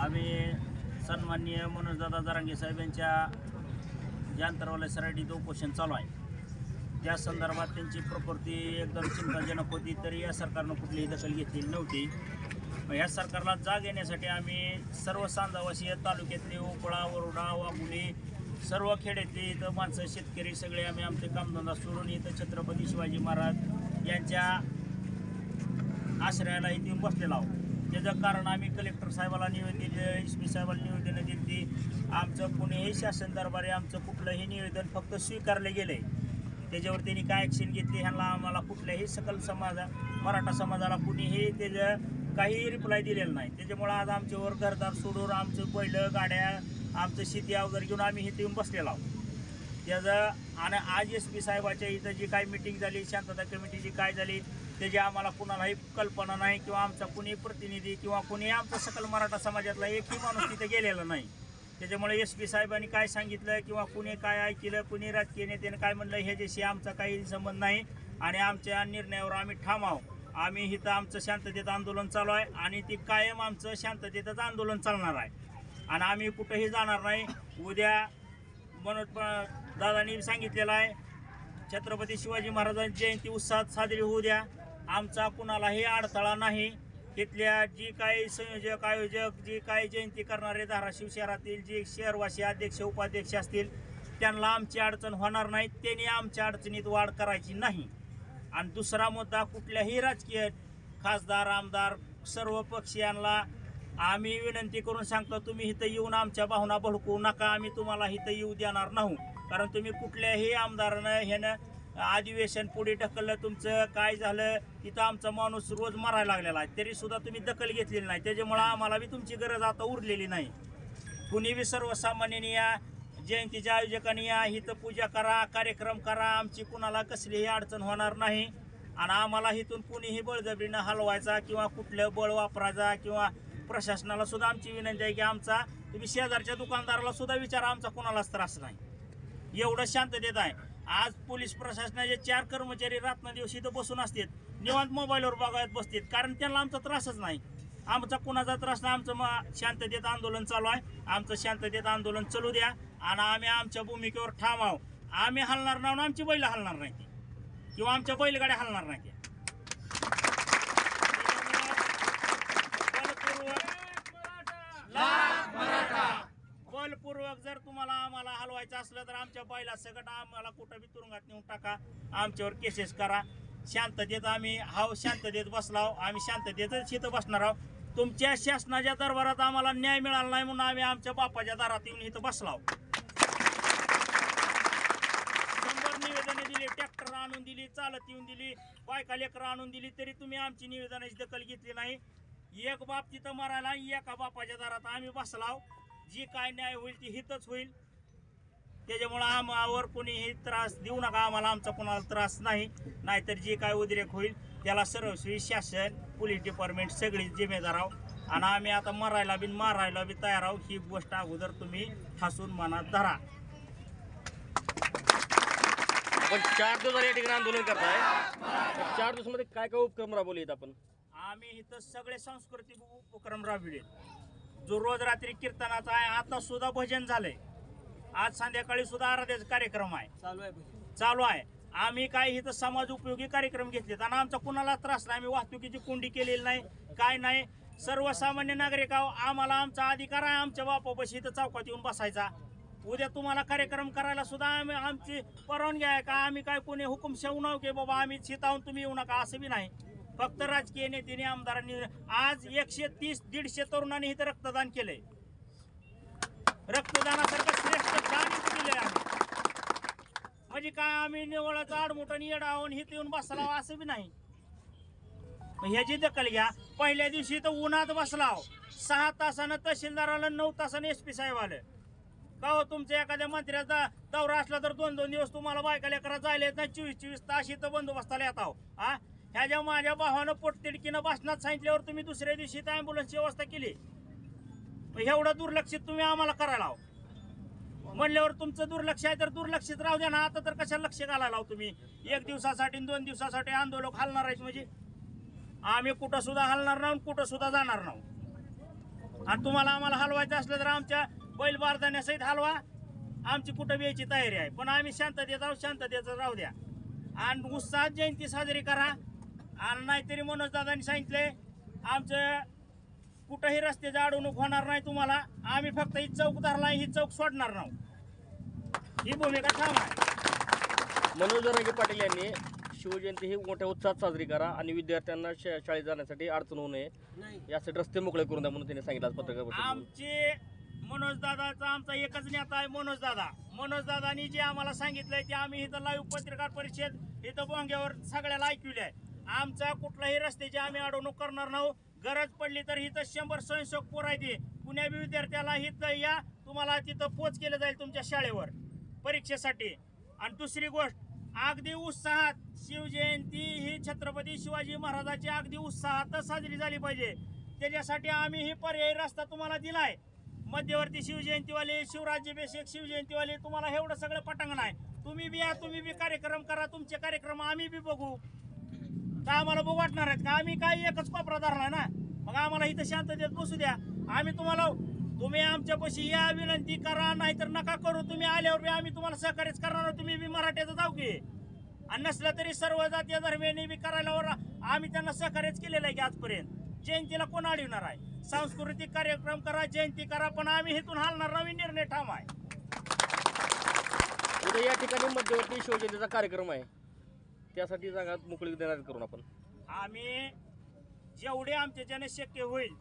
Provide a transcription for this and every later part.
आम्ही सन्माननीय मनोजदादा जरांगे साहेब यांच्या ज्या अंतर्वाला तो उपोषण चालू आहे. त्या संदर्भात त्यांची प्रकृती एकदम चिंताजनक होती तरी या सरकारनं कुठलीही दखल घेतलेली नव्हती. या सरकारला जाग येण्यासाठी आम्ही सर्व सांजावासीय तालुक्यातले उकळा वरुडा वाघुली सर्व खेड्यातली इथं माणसं शेतकरी सगळे आम्ही आमचे कामधंदा सोडून इथं छत्रपती शिवाजी महाराज यांच्या आश्रयाला इथे येऊन बसलेलो आहोत. त्याचं कारण आम्ही कलेक्टर साहेबाला निवेदन दिलं एस पी साहेबाला निवेदन दिली आमचं आमचं कुणीही शासन दरबारी आमचं कुठलंही निवेदन फक्त स्वीकारलं गेलं. आहे त्याच्यावर त्यांनी काय ॲक्शन घेतली ह्यांना आम्हाला कुठल्याही सकल समाजा मराठा समाजाला कुणीही त्याचं काही रिप्लाय दिलेलं नाही. त्याच्यामुळं आज आमच्यावर घरदार सोडून आमचं बैलं गाड्या आमचं शेती वगैरे घेऊन आम्ही इथे येऊन बसलेलो आहोत. त्याचं आणि आज एस पी साहेबाच्या इथं जी काय मिटिंग झाली शांतता कमिटीची काय झाली त्याची आम्हाला कुणालाही कल्पना नाही किंवा आमचा कुणी प्रतिनिधी किंवा कुणी आमचा सकल मराठा समाजातला एकही माणूस तिथे गेलेला नाही. त्याच्यामुळे एस पी साहेबांनी काय सांगितलं किंवा कुणी काय ऐकलं कुणी राजकीय नेत्याने काय म्हणलं ह्याच्याशी आमचा काही संबंध नाही आणि आमच्या निर्णयावर आम्ही ठाम आहोत. आम्ही इथं आमचं शांततेत आंदोलन चालू आहे आणि ती कायम आमचं शांततेतच आंदोलन चालणार आहे. आणि आम्ही कुठंही जाणार नाही. उद्या मनोज दादांनी सांगितलेलं आहे छत्रपती शिवाजी महाराजांची जयंती उत्साहात साजरी होऊ द्या. आमचा कुणालाही अडथळा नाही. तिथल्या जी काही संयोजक आयोजक जी काही जयंती करणारे धाराशिव शहरातील जे शहरवासी अध्यक्ष उपाध्यक्ष असतील त्यांना आमची अडचण होणार नाही. त्यांनी आमच्या अडचणीत वाढ करायची नाही. आणि दुसरा मुद्दा कुठल्याही राजकीय खासदार आमदार सर्व पक्षीयांना आम्ही विनंती करून सांगतो तुम्ही इथं येऊन आमच्या भावना भडकवू नका. आम्ही तुम्हाला इथं येऊ देणार नाही. कारण तुम्ही कुठल्याही आमदारानं ह्यानं अधिवेशन पुढे ढकललं तुमचं काय झालं तिथं आमचा माणूस रोज मरायला लागलेला आहे. तरी सुद्धा तुम्ही दखल घेतलेली नाही. त्याच्यामुळं आम्हाला बी तुमची गरज आता उरलेली नाही. कुणी बी सर्वसामान्यांनी या जयंतीच्या आयोजकांनी या इथं पूजा करा कार्यक्रम करा आमची कुणाला कसलीही अडचण होणार नाही. आणि आम्हाला इथून कुणीही बळजबरीनं हलवायचा किंवा कुठलं बळ वापरायचा किंवा प्रशासनाला सुद्धा आमची विनंती आहे की आमचा तुम्ही शेजारच्या दुकानदाराला सुद्धा विचारा आमचा कुणालाच त्रास नाही. एवढं शांततेत आहे. आज पोलीस प्रशासनाचे चार कर्मचारी रात्र इथं बसून असतात. निवांत मोबाईलवर बघायत बसतात. कारण त्यांना आमचा त्रासच नाही. आमचा कुणाचा त्रास नाही आमचं मग शांततेत आंदोलन चालू आहे. आमचं शांततेत आंदोलन चालू द्या आणि आम्ही आमच्या भूमिकेवर ठाम आहो आम्ही हलणार नाही आमची बैल हलणार नाही ते. किंवा आमच्या बैलगाड्या हलणार नाही ते बलपूर्वक युवक जर तुम्हाला आम्हाला हलवायचं असलं तर आमच्या बैला सगळं आम्हाला कुठं बी तुरुंगात नेऊन टाका. आमच्यावर केसेस करा. शांततेत आम्ही. हाव शांततेत बसलाव आम्ही शांततेतच इथं बसणार आहोत तुमच्या शासनाच्या दरबारात आम्हाला न्याय मिळाला नाही म्हणून आम्ही आमच्या बापाच्या दारात येऊन इथं बसलाव शंभर निवेदने दिली ट्रॅक्टर आणून दिली चालत येऊन दिली बायका लेकरं आणून दिली तरी तुम्ही आमची निवेदनाची दखल घेतली नाही. एक बाप तिथं मरायला एका बापाच्या दारात आम्ही बसलाव जी काय न्याय होईल ती हितच होईल. त्याच्यामुळं आम्हावर कोणीही त्रास देऊ नका. आम्हाला आमचा कोणाला त्रास नाही. नाहीतर जे काय उद्रेक होईल त्याला सर्वस्वी शासन पोलीस डिपार्टमेंट सगळी जिम्मेदार आहोत आणि आम्ही आता मरायला बी मारायला बी तयार आहोत ही गोष्ट अगोदर तुम्ही ठासून मनात धरा. आपण चार दिवस या ठिकाणी आंदोलन करताय. तर चार दिवसामध्ये काय काय उपक्रम राबवले आपण? आम्ही इथं सगळे सांस्कृतिक उपक्रम राबविले जो रोज रात्री कीर्तनाचा आहे आता सुद्धा भजन झालंय. आज संध्याकाळी सुद्धा आराध्याचा कार्यक्रम आहे. चालू आहे चालू आहे. आम्ही काय इथं समाज उपयोगी कार्यक्रम घेतलेत आणि आमचा कुणाला त्रास नाही आम्ही वाहतुकीची कोंडी केलेली नाही काय नाही. सर्वसामान्य नागरिक आहो आम्हाला आमचा अधिकार आहे आमच्या बापापाशी इथं चौकात येऊन बसायचा. उद्या तुम्हाला कार्यक्रम करायला सुद्धा आम्ही आमची परवानगी आहे का? आम्ही काय कोणी हुकुम शेवू नव की बाबा आम्ही शेताहून तुम्ही येऊ नका असं बी नाही. फक्त राजकीय नेत्याने आमदारांनी आज एकशे तीस दीडशे तरुणांनी इथं रक्तदान केलंय. रक्तदानासारखं श्रेष्ठ दान इथं आम्ही. म्हणजे काय आम्ही निवळाचा आडमोठा येडा आहोत इथं येऊन बसला असं बी नाही. ह्याची दखल घ्या पहिल्या दिवशी तर उन्हात बसलाव. सहा तासानं तहसीलदार आलं नऊ तासानं एस पी साहेब आलं. का हो तुमच्या एखाद्या मंत्र्याचा दौरा असला तर दोन दोन दिवस तुम्हाला बायका लेकरा जायला येत नाही चोवीस चोवीस तास इथं बंदोबस्ताला येत आहो. हा ह्या ज्या माझ्या भावानं पोटतिडकीनं भाषणात सांगितल्यावर तुम्ही दुसऱ्या दिवशी तर अँब्युलन्सची व्यवस्था केली. मग एवढं दुर्लक्षित तुम्ही आम्हाला करायला हवं म्हणल्यावर तुमचं दुर्लक्ष आहे तर दुर्लक्षित राहू द्या ना. आता तर कशाला लक्ष घालायला लावू तुम्ही? एक दिवसासाठी आणि दोन दिवसासाठी आंदोलक हलणार आहेत म्हणजे? आम्ही कुठं सुद्धा हलणार नाही कुठं सुद्धा जाणार नाही. आणि तुम्हाला आम्हाला हलवायचं असलं तर आमच्या बैल बारदाण्यासहित हलवा. आमची कुठं यायची तयारी आहे? पण आम्ही शांततेत आहोत शांततेचं राहू द्या. आणि उत्साहात जयंती साजरी करा. आणि नाहीतरी मनोज दादांनी सांगितले आमचं कुठंही रस्त्याची अडवणूक होणार नाही तुम्हाला. आम्ही फक्त ही चौक धरला ही चौक सोडणार नाही. ही भूमिका ठाम आहे. मनोज रंगे पाटील यांनी शिवजयंती ही मोठ्या उत्साहात साजरी करा आणि विद्यार्थ्यांना शा- शाळेत जाण्यासाठी अडचण होऊ नये. यासाठी रस्ते मोकळे करून द्या म्हणून त्यांनी सांगितलं आज पत्रकार. आमचे मनोज दादाचा आमचा एकच नेता आहे मनोज दादा. मनोज दादानी जे आम्हाला सांगितलंय ते आम्ही इथं लाईव्ह पत्रकार परिषद इथं बोंग्यावर सगळ्याला ऐकले आहे आमचा कुठलाही रस्त्याची आम्ही अडवणूक करणार नाही. गरज पडली तर इथं शंभर स्वयंसेवक पुरायचे कुण्या विद्यार्थ्याला इथं या तुम्हाला तिथं पोच केलं जाईल तुमच्या शाळेवर परीक्षेसाठी. आणि दुसरी गोष्ट अगदी उत्साहात शिवजयंती ही छत्रपती शिवाजी महाराजाची अगदी उत्साहातच साजरी झाली पाहिजे. त्याच्यासाठी आम्ही ही पर्यायी रस्ता तुम्हाला दिलाय. मध्यवर्ती शिवजयंतीवाले शिवराज्याभिषेक शिवजयंतीवाले तुम्हाला एवढं सगळं पटांगण आहे. तुम्ही बी या तुम्ही बी कार्यक्रम करा तुमचे कार्यक्रम आम्ही बी बघू. का आम्हाला बघू वाटणार आहेत का? आम्ही काय एकच कोपरा धरला ना? मग आम्हाला इथं शांततेत बसू द्या. आम्ही तुम्हाला तुम्ही आमच्यापाशी या विनंती करा नाहीतर नका करू. तुम्ही आल्यावर बी आम्ही तुम्हाला सहकार्यच करणार आहोत. तुम्ही बी मराठ्याचं जाऊ की. आणि नसलं तरी सर्व जातीय धर्मियांनी बी करायला आम्ही त्यांना सहकार्यच केलेलं आहे की आजपर्यंत. जयंतीला कोण अडवणार आहे? सांस्कृतिक कार्यक्रम करा जयंती करा पण आम्ही इथून हालणार नवीन निर्णय ठाम आहे. उद्या या ठिकाणी मध्यवर्ती शिवजयंतीचा कार्यक्रम आहे. त्यासाठी जागा मोकळी देणार करून आपण. आम्ही जेवढे आमच्याच्याने शक्य होईल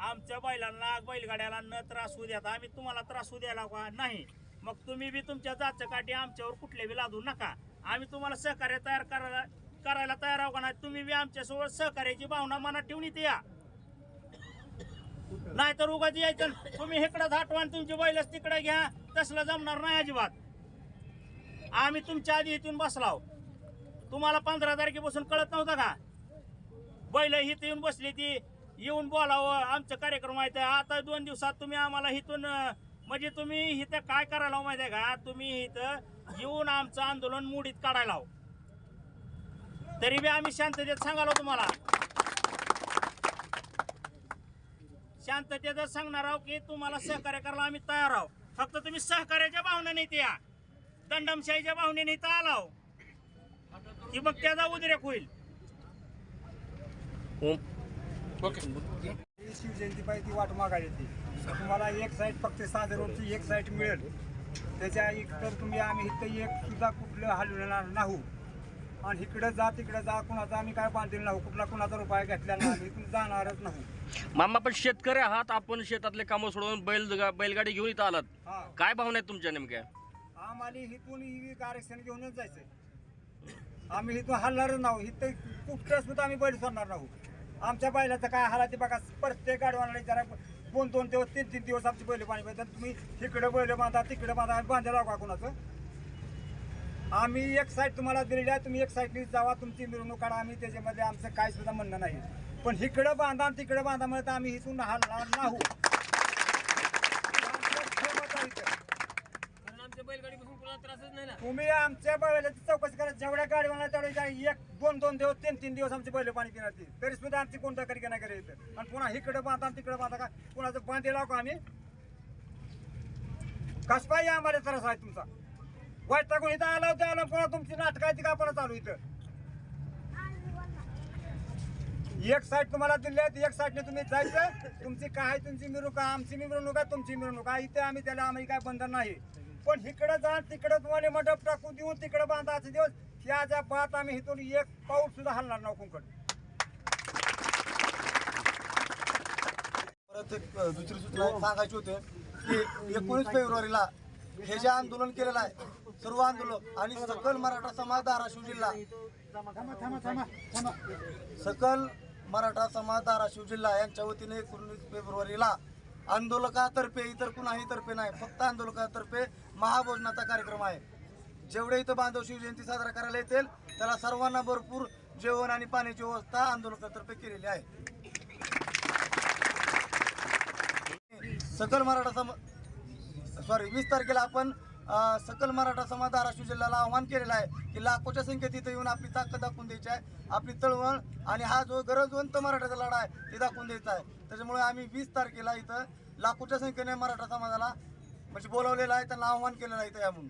आमच्या बैलांना बैलगाड्याला न त्रास होऊ द्या आम्ही तुम्हाला त्रास होऊ द्यायला का नाही. मग तुम्ही बी तुमच्या जाचं काठी आमच्यावर कुठले बी लादू नका. आम्ही तुम्हाला सहकार्य तयार करायला करायला तयार आहो का नाही तुम्ही बी आमच्यासोबत सहकार्याची भावना मनात ठेवून इथे या. नाहीतर उगाच यायचं तुम्ही इकडं धाटवान आणि तुमची बैलच तिकडे घ्या तसलं जमणार नाही अजिबात. आम्ही तुमच्या आधी इथून बसलाव तुम्हाला पंधरा तारखेपासून कळत नव्हतं का? बैल इथं येऊन बसली ती येऊन बोलावं आमचं कार्यक्रम आहे तर आता दोन दिवसात तुम्ही आम्हाला इथून म्हणजे तुम्ही इथं काय करायला माहिती आहे का? तुम्ही इथं येऊन आमचं आंदोलन मुडीत काढायला तरी बी आम्ही शांततेत सांगालो तुम्हाला. शांततेत सांगणार आहोत की तुम्हाला सहकार्य करायला आम्ही तयार आहोत. फक्त तुम्ही सहकार्याच्या भावनेने इथे या. दंडमशाहीच्या भावनेने इथं आलाव हो. की मग त्याचा उद्रेक होईल. ही शिवजयंती पाहिजे ती वाट मागायला येते. तुम्हाला एक साईड फक्त साधे रोडची एक साईड मिळेल. त्याच्या इतर तुम्ही आम्ही इथं एक सुद्धा कुठलं हलवणार नाहू. आणि इकडं जा तिकडं जा कुणाचा आम्ही काय बांधलेलं नाहू कुठला कुणाचा रुपया घेतलेला नाही इथून जाणारच नाहू. मामा आपण शेतकरी आहात आपण शेतातले कामं सोडून बैल बैलगाडी घेऊन इथं आलात. हा. काय भावना आहेत तुमच्या नेमक्या? आम्हाला इथून ही आरक्षण घेऊनच जायचंय. आम्ही इथून हलणारच नाहू इथं कुठं सुद्धा आम्ही बैल सोडणार नाहू. आमच्या बैलाचं काय हालाते बघा प्रत्येक गाडवाला जरा दोन दोन दिवस तीन तीन दिवस आमची बैल पाणी पाहिजे. तुम्ही इकडं बैल बांधा तिकडं बांधा आम्ही बांधायला का कोणाचं. आम्ही एक साईड तुम्हाला दिलेली आहे तुम्ही एक साईडनी जावा तुमची मिरवणूक काढा आम्ही त्याच्यामध्ये आमचं काय सुद्धा म्हणणं नाही. पण इकडं बांधा आणि तिकडं बांधा म्हणत आम्ही इथून हलणार नाहू. आमचं तुम्ही आमच्या बैलाची चौकशी करा. जेवढ्या गाडीवाला तेवढ्या एक दोन दोन दिवस तीन तीन दिवस आमची बैल पाणी पिणार ती. तरी सुद्धा आमची कोणता करी नाही करे आणि पुन्हा इकडे बांधा तिकडे बांधा का? कुणाचं बांधे लावू का आम्ही? कस पाहिजे आम्हाला त्रास आहे तुमचा? वाईट टाकून इथं आला होता आला पुन्हा तुमची नाटक आहे ती का पुन्हा चालू इथं? एक साईड तुम्हाला दिले एक साईडने तुम्ही जायचं. तुमची काय तुमची मिरवणूक आमची मिरवणूक आहे तुमची मिरवणूक आहे. इथे आम्ही त्याला आम्ही काय बंधन नाही. पण इकडं जा तिकडं तुम्हाला मंडप टाकून देऊन तिकडं बांधायचं दिवस ह्या ज्या बात आम्ही इथून एक पाऊल सुद्धा हलणार नाही कोकण. परत एक दुसरी सूचना सांगायची होते की एकोणीस फेब्रुवारीला हे जे आंदोलन केलेलं आहे सर्व आंदोलन आणि सकल मराठा समाज धाराशिव जिल्हा. सकल मराठा समाज धाराशिव जिल्हा यांच्या वतीने एकोणीस फेब्रुवारीला आंदोलकातर्फे इतर कुणाही तर्फे नाही फक्त आंदोलकातर्फे महाभोजनाचा कार्यक्रम आहे. जेवढे इथं बांधव शिवजयंती साजरा करायला येतील त्याला सर्वांना भरपूर जेवण आणि पाण्याची व्यवस्था आंदोलकातर्फे केलेली आहे. सकल मराठा सम सॉरी वीस तारखेला आपण सकल मराठा समाज धाराशिव जिल्ह्याला आव्हान केलेलं आहे की लाखोच्या संख्येत इथं येऊन आपली ताकद दाखवून द्यायची आहे आपली तळवळ आणि हा जो गरजवंत मराठाचा लढा आहे ते दाखवून द्यायचा आहे. त्याच्यामुळे आम्ही वीस तारखेला इथं लाखोच्या संख्येने मराठा समाजाला म्हणजे बोलावलेला आहे त्यांना आव्हान केलेलं आहे इथं या म्हणून